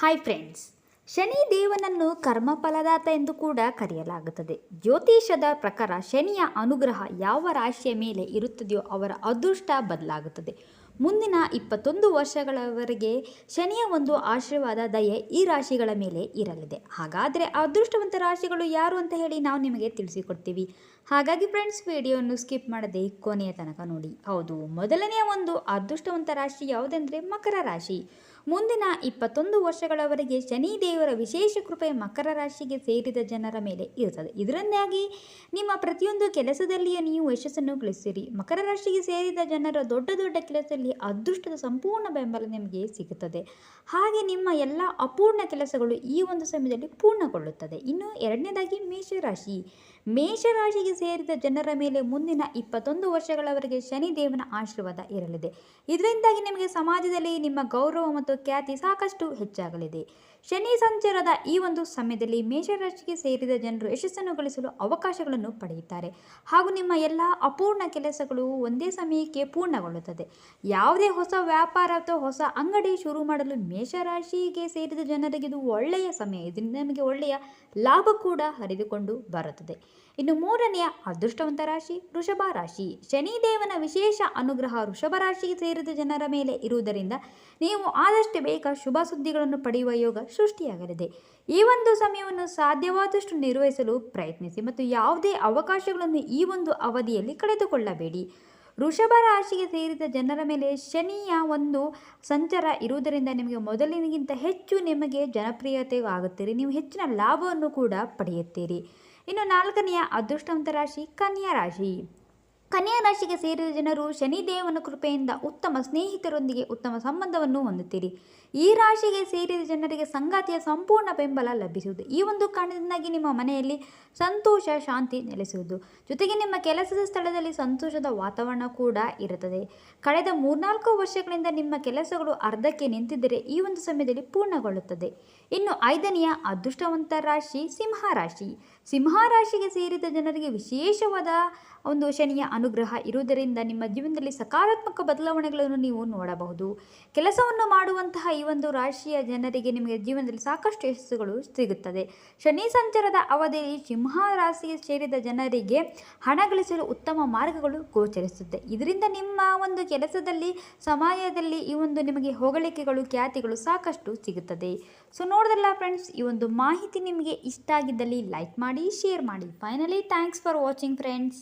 Hi friends Shani ದೇವನನ್ನು ಕರ್ಮಫಲದಾತ ಎಂದು ಕೂಡ ಕರೆಯಲಾಗುತ್ತದೆ. ಜ್ಯೋತಿಷದ ಪ್ರಕಾರ ಶನಿಯ ಅನುಗ್ರಹ ಯಾವ ರಾಶಿಯ ಮೇಲೆ ಇರುತ್ತದೆಯೋ ಅವರ ಅದೃಷ್ಟ ಬದಲಾಗುತ್ತದೆ. ಮುಂದಿನ ಇಪ್ಪತ್ತೊಂದು ವರ್ಷಗಳವರೆಗೆ ಶನಿಯ ಒಂದು ಆಶೀರ್ವಾದ, ದಯೆ ಈ ರಾಶಿಗಳ ಮೇಲೆ ಇರಲಿದೆ. ಹಾಗಾದರೆ ಅದೃಷ್ಟವಂತ ರಾಶಿಗಳು ಯಾರು ಅಂತ ಹೇಳಿ ನಾವು ನಿಮಗೆ ತಿಳಿಸಿಕೊಡ್ತೀವಿ. ಹಾಗಾಗಿ ಫ್ರೆಂಡ್ಸ್ ವಿಡಿಯೋವನ್ನು ಸ್ಕಿಪ್ ಮಾಡದೆ ಕೊನೆಯ ತನಕ ನೋಡಿ. ಹೌದು, ಮೊದಲನೆಯ ಒಂದು ಅದೃಷ್ಟವಂತ ರಾಶಿ ಯಾವುದೆಂದರೆ ಮಕರ ರಾಶಿ. ಮುಂದಿನ ಇಪ್ಪತ್ತೊಂದು ವರ್ಷಗಳವರೆಗೆ ಶನಿ ದೇವರ ವಿಶೇಷ ಕೃಪೆ ಮಕರ ರಾಶಿಗೆ ಸೇರಿದ ಜನರ ಮೇಲೆ ಇರುತ್ತದೆ. ಇದರಿಂದಾಗಿ ನಿಮ್ಮ ಪ್ರತಿಯೊಂದು ಕೆಲಸದಲ್ಲಿಯೇ ನೀವು ಯಶಸ್ಸನ್ನು ಗಳಿಸಿರಿ. ಮಕರ ರಾಶಿಗೆ ಸೇರಿದ ಜನರ ದೊಡ್ಡ ದೊಡ್ಡ ಕೆಲಸದಲ್ಲಿ ಅದೃಷ್ಟದ ಸಂಪೂರ್ಣ ಬೆಂಬಲ ನಿಮಗೆ ಸಿಗುತ್ತದೆ. ಹಾಗೆ ನಿಮ್ಮ ಎಲ್ಲ ಅಪೂರ್ಣ ಕೆಲಸಗಳು ಈ ಒಂದು ಸಮಯದಲ್ಲಿ ಪೂರ್ಣಗೊಳ್ಳುತ್ತದೆ. ಇನ್ನು ಎರಡನೇದಾಗಿ ಮೇಷರಾಶಿ. ಮೇಷರಾಶಿಗೆ ಸೇರಿದ ಜನರ ಮೇಲೆ ಮುಂದಿನ ಇಪ್ಪತ್ತೊಂದು ವರ್ಷಗಳವರೆಗೆ ಶನಿ ದೇವನ ಆಶೀರ್ವಾದ ಇರಲಿದೆ. ಇದರಿಂದಾಗಿ ನಿಮಗೆ ಸಮಾಜದಲ್ಲಿ ನಿಮ್ಮ ಗೌರವ ಮತ್ತು ಖ್ಯಾತಿ ಸಾಕಷ್ಟು ಹೆಚ್ಚಾಗಲಿದೆ. ಶನಿ ಸಂಚಾರದ ಈ ಒಂದು ಸಮಯದಲ್ಲಿ ಮೇಷರಾಶಿಗೆ ಸೇರಿದ ಜನರು ಯಶಸ್ಸನ್ನು ಗಳಿಸಲು ಅವಕಾಶಗಳನ್ನು ಪಡೆಯುತ್ತಾರೆ. ಹಾಗೂ ನಿಮ್ಮ ಎಲ್ಲ ಅಪೂರ್ಣ ಕೆಲಸಗಳು ಒಂದೇ ಸಮಯಕ್ಕೆ ಪೂರ್ಣಗೊಳ್ಳುತ್ತದೆ. ಯಾವುದೇ ಹೊಸ ವ್ಯಾಪಾರ ಅಥವಾ ಹೊಸ ಅಂಗಡಿ ಶುರು ಮಾಡಲು ಮೇಷರಾಶಿಗೆ ಸೇರಿದ ಜನರಿಗೆ ಇದು ಒಳ್ಳೆಯ ಸಮಯ. ಇದರಿಂದ ನಮಗೆ ಒಳ್ಳೆಯ ಲಾಭ ಕೂಡ ಹರಿದುಕೊಂಡು ಬರುತ್ತದೆ. ಇನ್ನು ಮೂರನೆಯ ಅದೃಷ್ಟವಂತ ರಾಶಿ, ವೃಷಭ ರಾಶಿ. ಶನಿದೇವನ ವಿಶೇಷ ಅನುಗ್ರಹ ವೃಷಭ ರಾಶಿಗೆ ಸೇರಿದ ಜನರ ಮೇಲೆ ಇರುವುದರಿಂದ ನೀವು ಆದಷ್ಟು ಬೇಗ ಶುಭ ಸುದ್ದಿಗಳನ್ನು ಪಡೆಯುವ ಯೋಗ ಸೃಷ್ಟಿಯಾಗಲಿದೆ. ಈ ಒಂದು ಸಮಯವನ್ನು ಸಾಧ್ಯವಾದಷ್ಟು ನಿರ್ವಹಿಸಲು ಪ್ರಯತ್ನಿಸಿ ಮತ್ತು ಯಾವುದೇ ಅವಕಾಶಗಳನ್ನು ಈ ಒಂದು ಅವಧಿಯಲ್ಲಿ ಕಳೆದುಕೊಳ್ಳಬೇಡಿ. ವೃಷಭ ರಾಶಿಗೆ ಸೇರಿದ ಜನರ ಮೇಲೆ ಶನಿಯ ಒಂದು ಸಂಚಾರ ಇರುವುದರಿಂದ ನಿಮಗೆ ಮೊದಲಿನಗಿಂತ ಹೆಚ್ಚು ನಿಮಗೆ ಜನಪ್ರಿಯತೆ ಆಗುತ್ತೀರಿ ನೀವು ಹೆಚ್ಚಿನ ಲಾಭವನ್ನು ಕೂಡ ಪಡೆಯುತ್ತೀರಿ. ಇನ್ನು ನಾಲ್ಕನೆಯ ಅದೃಷ್ಟವಂತ ರಾಶಿ ಕನ್ಯಾ ರಾಶಿ. ಕನ್ಯಾ ರಾಶಿಗೆ ಸೇರಿದ ಜನರು ಶನಿದೇವನ ಕೃಪೆಯಿಂದ ಉತ್ತಮ ಸ್ನೇಹಿತರೊಂದಿಗೆ ಉತ್ತಮ ಸಂಬಂಧವನ್ನು ಹೊಂದುತ್ತೀರಿ. ಈ ರಾಶಿಗೆ ಸೇರಿದ ಜನರಿಗೆ ಸಂಗಾತಿಯ ಸಂಪೂರ್ಣ ಬೆಂಬಲ ಲಭಿಸುವುದು. ಈ ಒಂದು ಕಾರಣದಿಂದಾಗಿ ನಿಮ್ಮ ಮನೆಯಲ್ಲಿ ಸಂತೋಷ, ಶಾಂತಿ ನೆಲೆಸುವುದು. ಜೊತೆಗೆ ನಿಮ್ಮ ಕೆಲಸದ ಸ್ಥಳದಲ್ಲಿ ಸಂತೋಷದ ವಾತಾವರಣ ಕೂಡ ಇರುತ್ತದೆ. ಕಳೆದ ಮೂರ್ನಾಲ್ಕು ವರ್ಷಗಳಿಂದ ನಿಮ್ಮ ಕೆಲಸಗಳು ಅರ್ಧಕ್ಕೆ ನಿಂತಿದ್ದರೆ ಈ ಒಂದು ಸಮಯದಲ್ಲಿ ಪೂರ್ಣಗೊಳ್ಳುತ್ತದೆ. ಇನ್ನು ಐದನೆಯ ಅದೃಷ್ಟವಂತ ರಾಶಿ, ಸಿಂಹ ರಾಶಿ. ಸಿಂಹ ರಾಶಿಗೆ ಸೇರಿದ ಜನರಿಗೆ ವಿಶೇಷವಾದ ಒಂದು ಶನಿಯ ಅನುಗ್ರಹ ಇರುವುದರಿಂದ ನಿಮ್ಮ ಜೀವನದಲ್ಲಿ ಸಕಾರಾತ್ಮಕ ಬದಲಾವಣೆಗಳನ್ನು ನೀವು ನೋಡಬಹುದು. ಕೆಲಸವನ್ನು ಮಾಡುವಂತಹ ಈ ಒಂದು ರಾಶಿಯ ಜನರಿಗೆ ನಿಮಗೆ ಜೀವನದಲ್ಲಿ ಸಾಕಷ್ಟು ಯಶಸ್ಸುಗಳು ಸಿಗುತ್ತದೆ. ಶನಿ ಸಂಚಾರದ ಅವಧಿಯಲ್ಲಿ ಸಿಂಹ ರಾಶಿಗೆ ಸೇರಿದ ಜನರಿಗೆ ಹಣ ಗಳಿಸಲು ಉತ್ತಮ ಮಾರ್ಗಗಳು ಗೋಚರಿಸುತ್ತೆ. ಇದರಿಂದ ನಿಮ್ಮ ಒಂದು ಕೆಲಸದಲ್ಲಿ, ಸಮಯದಲ್ಲಿ ಈ ಒಂದು ನಿಮಗೆ ಹೊಗಳಿಕೆಗಳು, ಖ್ಯಾತಿಗಳು ಸಾಕಷ್ಟು ಸಿಗುತ್ತದೆ. ಸೊ ನೋಡಿದ್ರಲ್ಲ ಫ್ರೆಂಡ್ಸ್ ಈ ಒಂದು ಮಾಹಿತಿ ನಿಮಗೆ ಇಷ್ಟ ಆಗಿದ್ದಲ್ಲಿ ಲೈಕ್ ಮಾಡಿ ಶೇರ್ ಮಾಡಿ. Finally thanks for watching friends